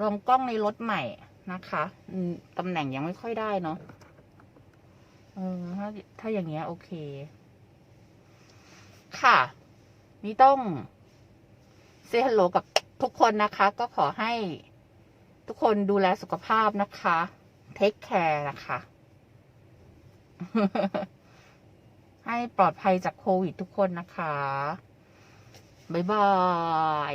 ลองกล้องในรถใหม่นะคะตำแหน่งยังไม่ค่อยได้เนาะเออถ้าถ้าอย่างเงี้ยโอเค ค่ะ นี่ต้องเซฮัลโหลกับทุกคนนะคะ ก็ขอให้ทุกคนดูแลสุขภาพนะคะ เทคแคร์นะคะ ให้ปลอดภัยจากโควิดทุกคนนะคะ บ๊ายบาย